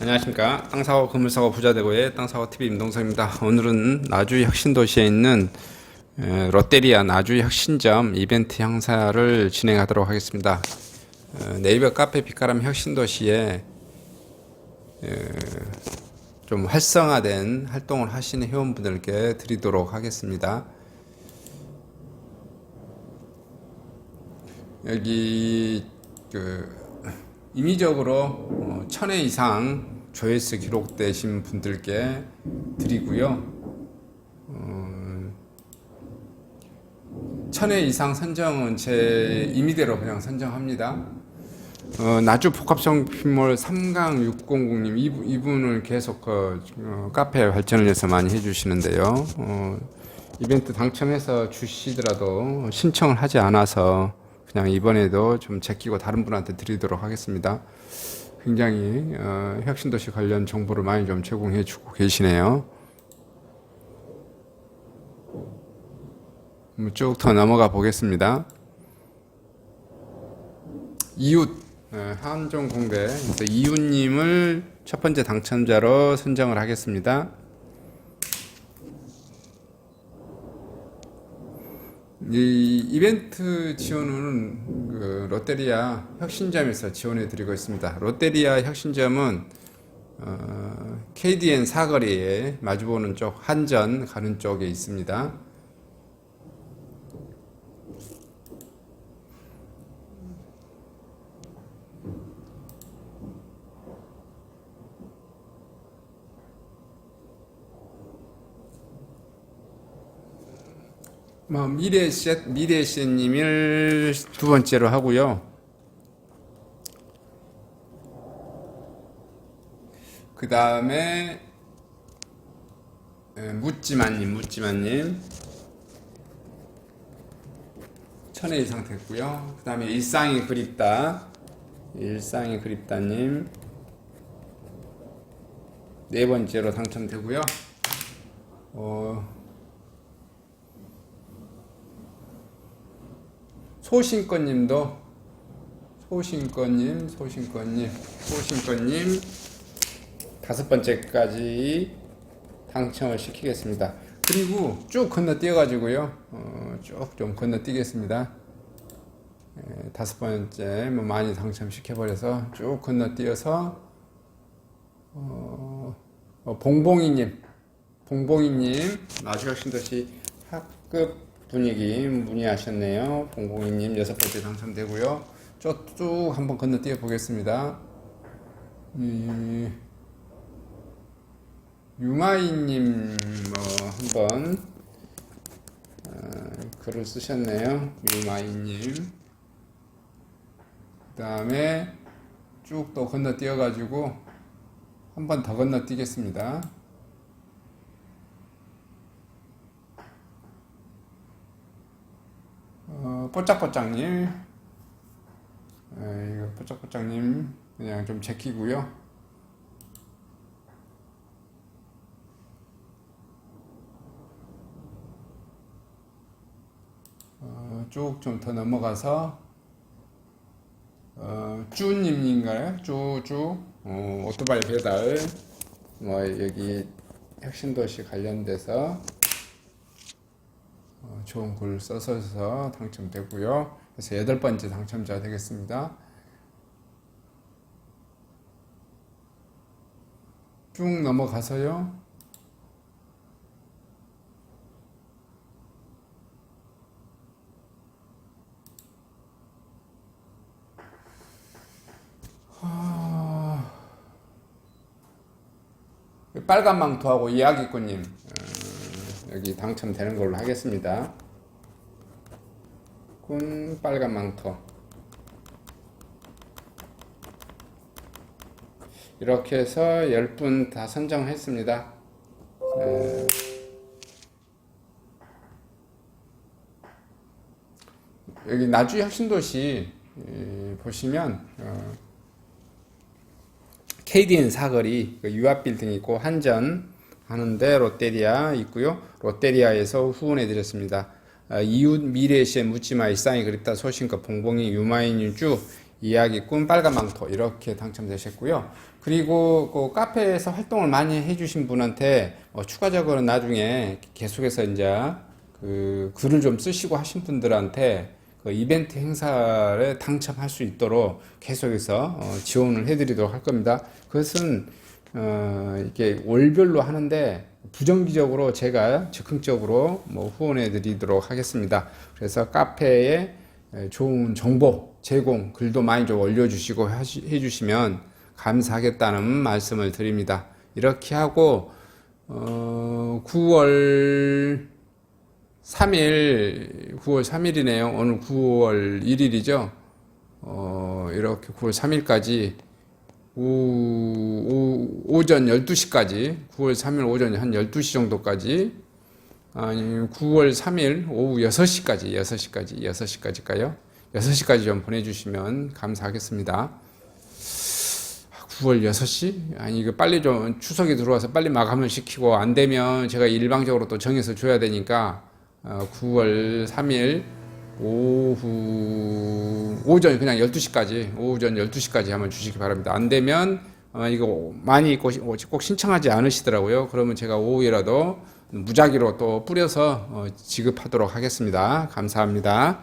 안녕하십니까 땅 사고 건물 사고 부자되고의 땅 사고 TV 임동석입니다. 오늘은 나주 혁신도시에 있는 에, 롯데리아 나주 혁신점 이벤트 행사를 진행하도록 하겠습니다. 어, 네이버 카페 빛가람 혁신도시에 에, 좀 활성화된 활동을 하시는 회원분들께 드리도록 하겠습니다. 여기 그 임의적으로 어, 천회 이상 조회수 기록되신 분들께 드리고요. 어, 천회 이상 선정은 제 임의대로 그냥 선정합니다. 어, 나주 복합성품몰 3강 600님 이분, 이분을 계속 그, 어, 카페 발전을 위해서 많이 해주시는데요. 어, 이벤트 당첨해서 주시더라도 신청을 하지 않아서 그냥 이번에도 좀 제끼고 다른 분한테 드리도록 하겠습니다. 굉장히 어, 혁신도시 관련 정보를 많이 좀 제공해 주고 계시네요. 쭉 더 넘어가 보겠습니다. 이웃 어, 한종 공대 그래서 이웃님을 첫 번째 당첨자로 선정을 하겠습니다. 이 이벤트 지원은 그 롯데리아 혁신점에서 지원해 드리고 있습니다. 롯데리아 혁신점은 어, KDN 사거리에 마주보는 쪽 한전 가는 쪽에 있습니다. 미래셋 미래셋님을 두 번째로 하고요. 그 다음에 묻지마님 묻지마님 천회 이상 됐고요. 그 다음에 일상이 그립다 일상이 그립다님 네 번째로 당첨되고요. 어. 소신권님도 소신권님, 소신권님, 소신권님 다섯 번째까지 당첨을 시키겠습니다. 그리고 쭉 건너뛰어가지고요, 어, 쭉 좀 건너뛰겠습니다. 에, 다섯 번째 뭐 많이 당첨시켜버려서 쭉 건너뛰어서 어, 어, 봉봉이님, 봉봉이님 나주혁신도시 학급 분위기 문의하셨네요. 봉봉이님 여섯 번째 당첨되고요. 쭉 한번 건너뛰어 보겠습니다. 이, 유마이님 뭐 한번 어, 글을 쓰셨네요. 유마이님. 그 다음에 쭉 또 건너뛰어 가지고 한 번 더 건너뛰겠습니다. 어, 뽀짝뽀짝님, 에, 이거 뽀짝뽀짝님 그냥 좀 제키고요. 어, 쭉좀 더 넘어가서 어, 쭈님인가요? 쭈쭈 어, 오토바이 배달 뭐 여기 혁신도시 관련돼서 어, 좋은 글 써서 당첨되고요. 그래서 여덟 번째 당첨자 되겠습니다. 쭉 넘어가서요. 아, 빨간 망토하고 이야기꾼님 어, 여기 당첨되는 걸로 하겠습니다. 꾼 빨간 망토 이렇게 해서 10분 다 선정했습니다. 에, 여기 나주 혁신도시 에, 보시면 어, KDN 사거리 그 유압 빌딩 있고 한전 하는데 롯데리아 있고요. 롯데리아에서 후원해 드렸습니다. 아, 이웃 미래시에 묻지마 일상이 그립다 소신과 봉봉이 유마인유주 이야기꾼 빨간 망토 이렇게 당첨되셨고요. 그리고 그 카페에서 활동을 많이 해주신 분한테 뭐 추가적으로 나중에 계속해서 이제 그 글을 좀 쓰시고 하신 분들한테 그 이벤트 행사에 당첨할 수 있도록 계속해서 어, 지원을 해드리도록 할 겁니다. 그것은 어, 이게 월별로 하는데 부정기적으로 제가 적극적으로 뭐 후원해 드리도록 하겠습니다. 그래서 카페에 에, 좋은 정보 제공 글도 많이 좀 올려주시고 해주시면 감사하겠다는 말씀을 드립니다. 이렇게 하고 어, 9월 3일 9월 3일이네요. 오늘 9월 1일이죠. 어, 이렇게 9월 3일까지 오, 오, 전 12시까지 9월 3일 오전 한 12시 정도까지 아니 9월 3일 오후 6시까지 6시까지 6시까지까요 6시까지 좀 보내 주시면 감사하겠습니다 9월 6시? 아니 이거 빨리 좀 추석이 들어와서 빨리 마감을 시키고 안 되면 제가 일방적으로 또 정해서 줘야 되니까 어, 9월 3일 오후 오전 그냥 12시까지 오전 12시까지 한번 주시기 바랍니다. 안 되면 어, 이거 많이 꼭, 꼭 신청하지 않으시더라고요. 그러면 제가 오후에라도 무작위로 또 뿌려서 어, 지급하도록 하겠습니다. 감사합니다.